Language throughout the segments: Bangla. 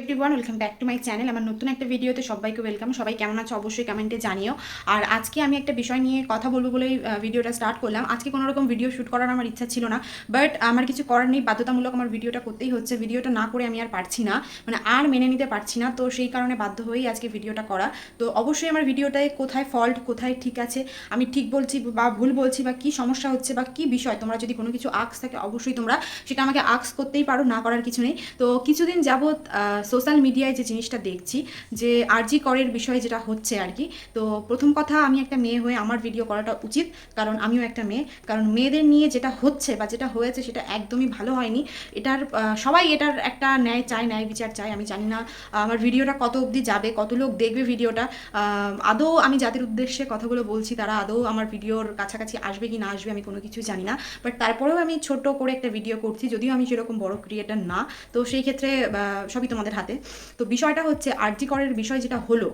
Everyone welcome back to my channel আমার নতুন একটা ভিডিওতে সবাইকে ওয়েলকাম সবাই কেমন আছো অবশ্যই কমেন্টে জানিও। আর আজকে আমি একটা বিষয় নিয়ে কথা বলব বলেই ভিডিওটা স্টার্ট করলাম। আজকে কোনো রকম ভিডিও শ্যুট করার আমার ইচ্ছা ছিল না বাট আমার কিছু করার নেই। বাধ্যতামূলক আমার ভিডিওটা করতেই হচ্ছে। ভিডিওটা না করে আমি আর পারছি না। মানে আর মেনে নিতে পারছি না। তো সেই কারণে বাধ্য হয়েই আজকে ভিডিওটা করা। তো অবশ্যই আমার ভিডিওটায় কোথায় ফল্ট কোথায় ঠিক আছে, আমি ঠিক বলছি বা ভুল বলছি বা কি সমস্যা হচ্ছে বা কি বিষয়, তোমরা যদি কোনো কিছু আক্স থাকে অবশ্যই তোমরা সেটা আমাকে আক্স করতেই পারো, না করার কিছু নেই। তো কিছুদিন যাবৎ সোশ্যাল মিডিয়ায় যে জিনিসটা দেখছি, যে আরজি করের বিষয়ে যেটা হচ্ছে আর কি তো প্রথম কথা আমি একটা মেয়ে হয়ে আমার ভিডিও করাটা উচিত, কারণ আমিও একটা মেয়ে। কারণ মেয়েদের নিয়ে যেটা হচ্ছে বা যেটা হয়েছে সেটা একদমই ভালো হয়নি। এটার সবাই এটার একটা ন্যায় চায়, ন্যায় বিচার চায়, আমি জানি না, আমার ভিডিওটা কত অবধি যাবে, কত লোক দেখবে ভিডিওটা আদৌ আমি যাদের উদ্দেশ্যে কথাগুলো বলছি, তারা আদৌ আমার ভিডিওর কাছাকাছি আসবে কি না আসবে আমি কোনো কিছু জানি না। বাট তারপরেও আমি ছোট করে একটা ভিডিও করছি, যদিও আমি সেরকম বড় ক্রিয়েটার না। তো সেই ক্ষেত্রে সবই তোমাদের হাতে। তো বিষয়টা হচ্ছে আরজি করের বিষয় যেটা হলো,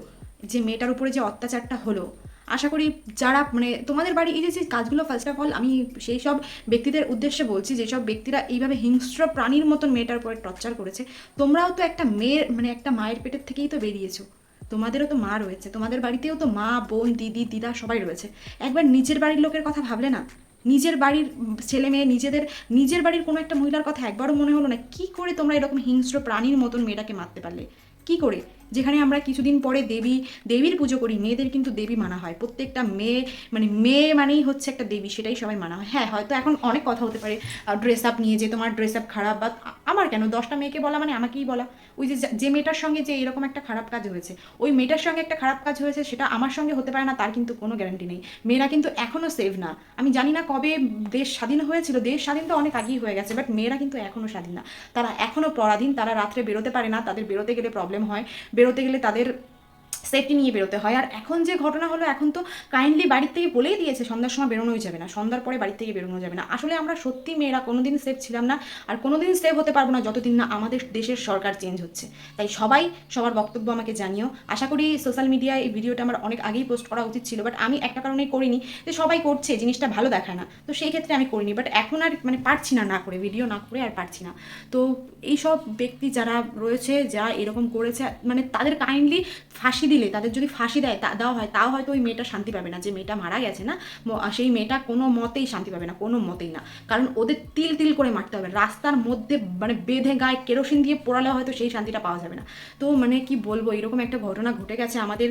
যে মেয়েটার উপরে যে অত্যাচারটা হলো, আশা করি যারা মানে তোমাদের বাড়ি এই যে কাজগুলো ফার্স্ট অফ অল আমি সেই সব ব্যক্তিদের উদ্দেশ্যে বলছি যেসব ব্যক্তিরা এইভাবে হিংস্র প্রাণীর মতন মেয়েটার উপরে টর্চার করেছে, তোমরাও তো একটা মেয়ের মানে একটা মায়ের পেটের থেকেই তো বেরিয়েছো। তোমাদেরও তো মা রয়েছে, তোমাদের বাড়িতেও তো মা, বোন, দিদি, দিদা সবাই রয়েছে। একবার নিজের বাড়ির লোকের কথা ভাবলে না নিজের বাড়ির ছেলে মেয়ে, নিজেদের, নিজের বাড়ির কোনো একটা মহিলার কথা একবারও মনে হলো না। কি করে তোমরা এরকম হিংস্র প্রাণীর মতন মেয়েটাকে মারতে পারলে? কি করে? যেখানে আমরা কিছুদিন পরে দেবী, দেবীর পুজো করি, মেয়েদের কিন্তু দেবী মানা হয়। প্রত্যেকটা মেয়ে মানে মেয়ে মানেই হচ্ছে একটা দেবী, সেটাই সবাই মানা হয়। হ্যাঁ হয়তো এখন অনেক কথা হতে পারে। ড্রেস আপ নিয়ে যে তোমার ড্রেস আপ খারাপ বা আমার কেন? দশটা মেয়েকে বলা মানে আমাকেই বলা। ওই যে যে মেয়েটার সঙ্গে যে এরকম একটা খারাপ কাজ হয়েছে, ওই মেয়েটার সঙ্গে একটা খারাপ কাজ হয়েছে, সেটা আমার সঙ্গে হতে পারে না, তার কিন্তু কোনো গ্যারান্টি নেই। মেয়েরা কিন্তু এখনও সেভ না। আমি জানি না কবে দেশ স্বাধীন হয়েছিল, দেশ স্বাধীন তো অনেক আগেই হয়ে গেছে বাট মেয়েরা কিন্তু এখনও স্বাধীন না। তারা এখনও পরাধীন, তারা রাত্রে বেরোতে পারে না, তাদের বেরোতে গেলে প্রবলেম হয়। বেরোতে গেলে তাদের সেফটি নিয়ে বেরোতে হয়। আর এখন যে ঘটনা হলো, এখন তো কাইন্ডলি বাড়ির থেকে বলেই দিয়েছে, সন্ধ্যার সময় বেরোনোই যাবে না, সন্ধ্যার পরে বাড়ির থেকে বেরোনো যাবে না। আসলে আমরা সত্যি মেয়েরা কোনোদিন সেফ ছিলাম না, আর কোনোদিন সেফ হতে পারব না যতদিন না আমাদের দেশের সরকার চেঞ্জ হচ্ছে। তাই সবাই সবার বক্তব্য আমাকে জানিও। আশা করি সোশ্যাল মিডিয়ায় এই ভিডিওটা আমার অনেক আগেই পোস্ট করা উচিত ছিল বাট আমি একটা কারণেই করিনি যে সবাই করছে, জিনিসটা ভালো দেখায় না। তো সেই ক্ষেত্রে আমি করিনি বাট এখন আর মানে পারছি না না করে ভিডিও না করে আর পারছি না। তো এইসব ব্যক্তি যারা রয়েছে, যারা এরকম করেছে মানে তাদের কাইন্ডলি ফাঁসি দিলে তাদের যদি ফাঁসি দেয় তা দেওয়া হয় তাও হয়তো ওই মেয়েটা শান্তি পাবে না। যে মেয়েটা মারা গেছে না সেই মেয়েটা কোনো মতেই শান্তি পাবে না কোনো মতেই না। কারণ ওদের তিল তিল করে মারতে হবে। রাস্তার মধ্যে মানে বেঁধে গায়ে কেরোসিন দিয়ে পোড়ালে হয়তো সেই শান্তিটা পাওয়া যাবে না। তো মানে কি বলব এরকম একটা ঘটনা ঘটে গেছে আমাদের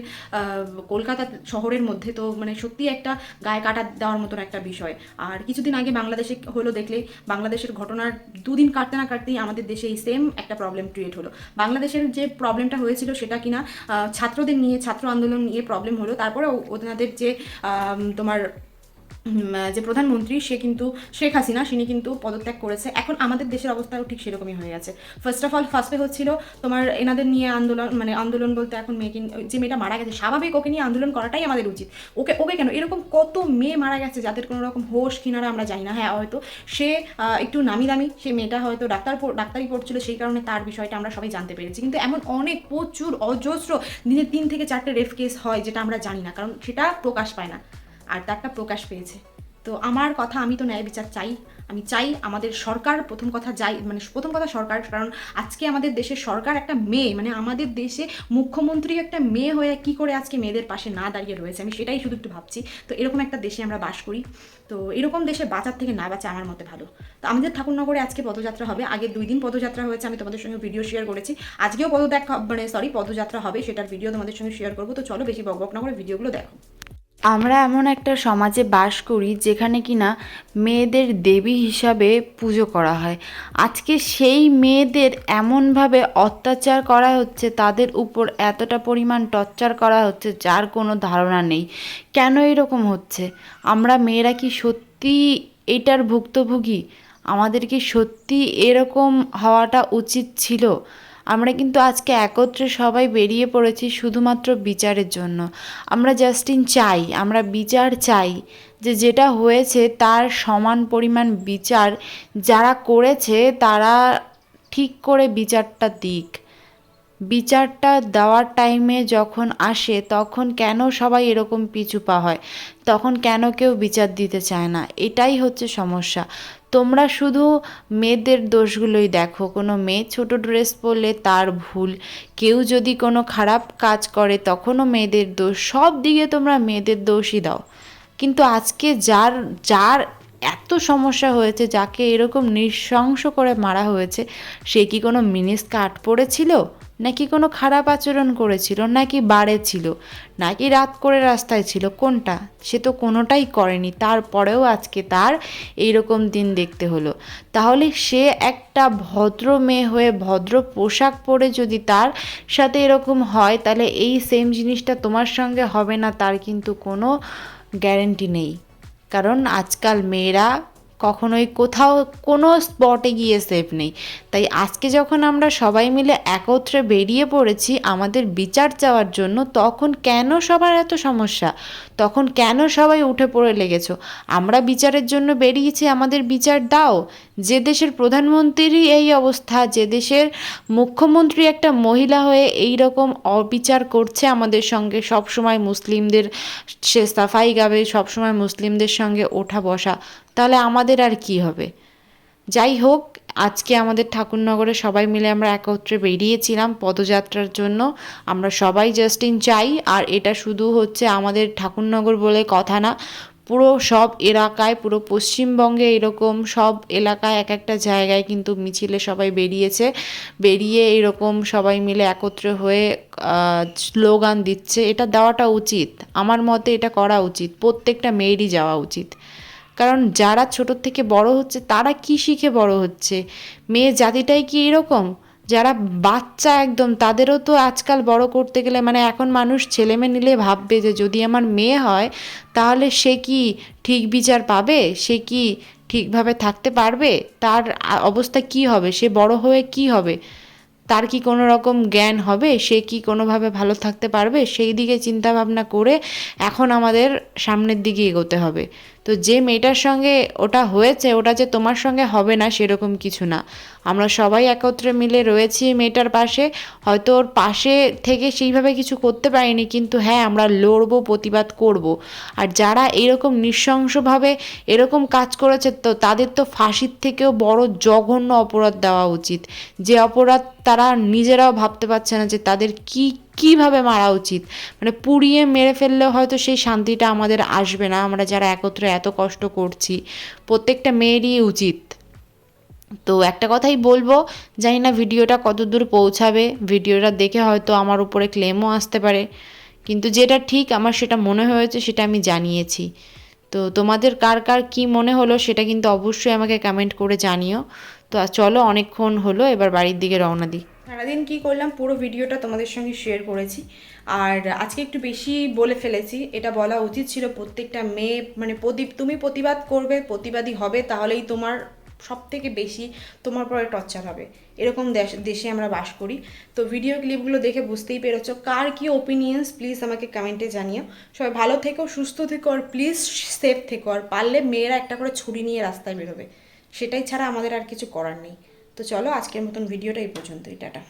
কলকাতা শহরের মধ্যে। তো মানে সত্যি একটা গায়ে কাটা দেওয়ার মতন একটা বিষয়। আর কিছুদিন আগে বাংলাদেশে হলো দেখলে বাংলাদেশের ঘটনার দুদিন কাটতে না কাটতেই আমাদের দেশে এই সেম একটা প্রবলেম ক্রিয়েট হলো। বাংলাদেশের যে প্রবলেমটা হয়েছিল সেটা কিনা আহ, ছাত্রদের নিয়ে ছাত্র আন্দোলন নিয়ে প্রবলেম হলো। তারপরে ওনাদের যে তোমার যে প্রধানমন্ত্রী, সে কিন্তু শেখ হাসিনা তিনি কিন্তু পদত্যাগ করেছে। এখন আমাদের দেশের অবস্থাও ঠিক সেরকমই হয়ে গেছে ফার্স্ট অফ অল ফার্স্টে হচ্ছিল তোমার এনাদের নিয়ে আন্দোলন মানে আন্দোলন বলতে এখন মেয়েকে, যে মেয়েটা মারা গেছে, স্বাভাবিক ওকে নিয়ে আন্দোলন করাটাই আমাদের উচিত। ওকে ওকে কেন? এরকম কত মেয়ে মারা গেছে যাদের কোনো রকম হোশ কিনারা আমরা জানি না। হ্যাঁ হয়তো সে একটু নামি দামি সে মেয়েটা হয়তো ডাক্তার ডাক্তারি পড়ছিল, সেই কারণে তার বিষয়টা আমরা সবাই জানতে পেরেছি। কিন্তু এমন অনেক প্রচুর অজস্র, দিনে তিন থেকে চারটে রেফ কেস হয় যেটা আমরা জানি না, কারণ সেটা প্রকাশ পায় না। আর তারটা প্রকাশ পেয়েছে। তো আমার কথা আমি তো ন্যায় বিচার চাই। আমি চাই আমাদের সরকার প্রথম কথা যাই মানে প্রথম কথা সরকার, কারণ আজকে আমাদের দেশের সরকার একটা মেয়ে মানে আমাদের দেশে মুখ্যমন্ত্রী একটা মেয়ে হয়ে কি করে আজকে মেয়েদের পাশে না দাঁড়িয়ে রয়েছে? আমি সেটাই শুধু একটু ভাবছি। তো এরকম একটা দেশে আমরা বাস করি। তো এরকম দেশে বাঁচার থেকে না বাঁচা আমার মতে ভালো। তো আমাদের ঠাকুরনগরে আজকে পদযাত্রা হবে। আগে দুই দিন পদযাত্রা হয়েছে, আমি তোমাদের সঙ্গে ভিডিও শেয়ার করেছি। আজকেও পদ পদত্যাগ মানে সরি পদযাত্রা হবে, সেটার ভিডিও তোমাদের সঙ্গে শেয়ার করব। তো চলো বেশি বক বক না করে ভিডিওগুলো দেখো। আমরা এমন একটা সমাজে বাস করি যেখানে কিনা মেয়েদের দেবী হিসাবে পুজো করা হয়। আজকে সেই মেয়েদের এমনভাবে অত্যাচার করা হচ্ছে, তাদের উপর এতটা পরিমাণ টর্চার করা হচ্ছে যার কোনো ধারণা নেই। কেন এরকম হচ্ছে? আমরা মেয়েরা কি সত্যি এটার ভুক্তভোগী? আমাদের কি সত্যি এরকম হওয়াটা উচিত ছিল? আমরা কিন্তু আজকে একত্রে সবাই বেরিয়ে পড়েছি শুধুমাত্র বিচারের জন্য। আমরা জাস্টিন চাই, আমরা বিচার চাই যে যেটা হয়েছে তার সমান পরিমাণ বিচার যারা করেছে তারা ঠিক করে বিচারটা দিক। বিচারটা দেওয়ার টাইমে যখন আসে তখন কেন সবাই এরকম পিছু পা হয়? তখন কেন কেউ বিচার দিতে চায় না? এটাই হচ্ছে সমস্যা। তোমরা শুধু মেয়েদের দোষগুলোই দেখো। কোনো মেয়ে ছোট ড্রেস পরলে তার ভুল। কেউ যদি কোনো খারাপ কাজ করে, তখনও মেয়েদের দোষ। সব দিকে তোমরা মেয়েদের দোষই দাও। কিন্তু আজকে যার যার এত সমস্যা হয়েছে, যাকে এরকম নৃশংস করে মারা হয়েছে, সে কি কোনো মিনিস কাট পড়েছিল নাকি কোনো খারাপ আচরণ করেছিল, নাকি বারে ছিল, নাকি রাত করে রাস্তায় ছিল, কোনটা? সে তো কোনোটাই করেনি, তারপরেও আজকে তার এইরকম দিন দেখতে হলো। তাহলে সে একটা ভদ্র মেয়ে হয়ে ভদ্র পোশাক পরে যদি তার সাথে এরকম হয়, তাহলে এই সেম জিনিসটা তোমার সঙ্গে হবে না, তার কিন্তু কোনো গ্যারেন্টি নেই। কারণ আজকাল মেয়েরা কখনোই কোথাও কোনো স্পটে গিয়ে সেফ নেই। তাই আজকে যখন আমরা সবাই মিলে একত্রে বেরিয়ে পড়েছি আমাদের বিচার চাওয়ার জন্য, তখন কেন সবার এত সমস্যা? তখন কেন সবাই উঠে পড়ে লেগেছো? আমরা বিচারের জন্য বেরিয়েছি, আমাদের বিচার দাও। যে দেশের প্রধানমন্ত্রীরই এই অবস্থা, যে দেশের মুখ্যমন্ত্রী একটা মহিলা হয়ে এই রকম অবিচার করছে আমাদের সঙ্গে সব সময় মুসলিমদের সে সাফাই গাবে, সবসময় মুসলিমদের সঙ্গে ওঠা বসা তাহলে আমাদের আর কি হবে? যাই হোক, আজকে আমাদের ঠাকুরনগরে সবাই মিলে আমরা একত্রে বেরিয়েছিলাম পদযাত্রার জন্য। আমরা সবাই জাস্টিন চাই, আর এটা শুধু হচ্ছে আমাদের ঠাকুরনগর বলে কথা না, পুরো সব এলাকায়, পুরো পশ্চিমবঙ্গে এরকম সব এলাকায় এক একটা জায়গায় কিন্তু মিছিলে সবাই বেরিয়েছে। বেরিয়ে এরকম সবাই মিলে একত্রে হয়ে স্লোগান দিচ্ছে। এটা দেওয়াটা উচিত। আমার মতে এটা করা উচিত। প্রত্যেকটা মেয়েরই যাওয়া উচিত। কারণ যারা ছোট থেকে বড় হচ্ছে, তারা কি শিখে বড় হচ্ছে? মেয়ে জাতিটাই কি এরকম? যারা বাচ্চা একদম, তাদেরও তো আজকাল বড় করতে গেলে মানে এখন মানুষ ছেলেমেয়ে নিলে ভাববে যে, যদি আমার মেয়ে হয়, তাহলে সে কি ঠিক বিচার পাবে? সে কি ঠিকভাবে থাকতে পারবে? তার অবস্থা কি হবে? সে বড় হয়ে কি হবে? তার কি কোনো রকম জ্ঞান হবে? সে কি কোনোভাবে ভালো থাকতে পারবে? সেই দিকে চিন্তা ভাবনা করে এখন আমাদের সামনের দিকে এগোতে হবে। তো যে মেয়েটার সঙ্গে ওটা হয়েছে, ওটা যে তোমার সঙ্গে হবে না সেরকম কিছু না। আমরা সবাই একত্রে মিলে রয়েছি মেয়েটার পাশে। হয়তো ওর পাশে থেকে সেইভাবে কিছু করতে পারিনি, কিন্তু হ্যাঁ আমরা লড়বো, প্রতিবাদ করব। আর যারা এরকম নৃশংসভাবে এরকম কাজ করেছে, তো তাদের তো ফাঁসির থেকেও বড় জঘন্য অপরাধ দেওয়া উচিত। যে অপরাধ তারা নিজেরাও ভাবতে পারছে না যে তাদের কি কীভাবে মারা উচিত? মানে পুড়িয়ে মেরে ফেললে হয়তো সেই শান্তিটা আমাদের আসবে না। আমরা যারা একত্রে এত কষ্ট করছি, প্রত্যেকটা মেয়েরই উচিত। তো একটা কথাই বলব, জানি না ভিডিওটা কত দূর পৌঁছাবে। ভিডিওটা দেখে হয়তো আমার উপরে ক্লেমও আসতে পারে। কিন্তু যেটা ঠিক আমার সেটা মনে হয়েছে, সেটা আমি জানিয়েছি। তো তোমাদের কার কার কি মনে হলো সেটা কিন্তু অবশ্যই আমাকে কমেন্ট করে জানিও। তো চলো, অনেকক্ষণ হলো, এবার বাড়ির দিকে রওনা দিই। সারাদিন কি করলাম, পুরো ভিডিওটা তোমাদের সঙ্গে শেয়ার করেছি। আর আজকে একটু বেশি বলে ফেলেছি, এটা বলা উচিত ছিল প্রত্যেকটা মেয়ে মানে প্রদীপ, তুমি প্রতিবাদ করবে, প্রতিবাদী হবে, তাহলেই তোমার সব থেকে বেশি তোমার পরে টর্চার হবে। এরকম দেশ, দেশে আমরা বাস করি। তো ভিডিও ক্লিপগুলো দেখে বুঝতেই পেরেছ। কার কি ওপিনিয়ন্স প্লিজ আমাকে কমেন্টে জানিও। সবাই ভালো থেকো, সুস্থ থেকো, আর প্লিজ সেফ থেকো। আর পারলে মেয়েরা একটা করে ছুরি নিয়ে রাস্তায় বেরোবে। সেটাই ছাড়া আমাদের আর কিছু করার নেই। তো চলো আজকের মতন ভিডিওটা এই পর্যন্তই টাটা।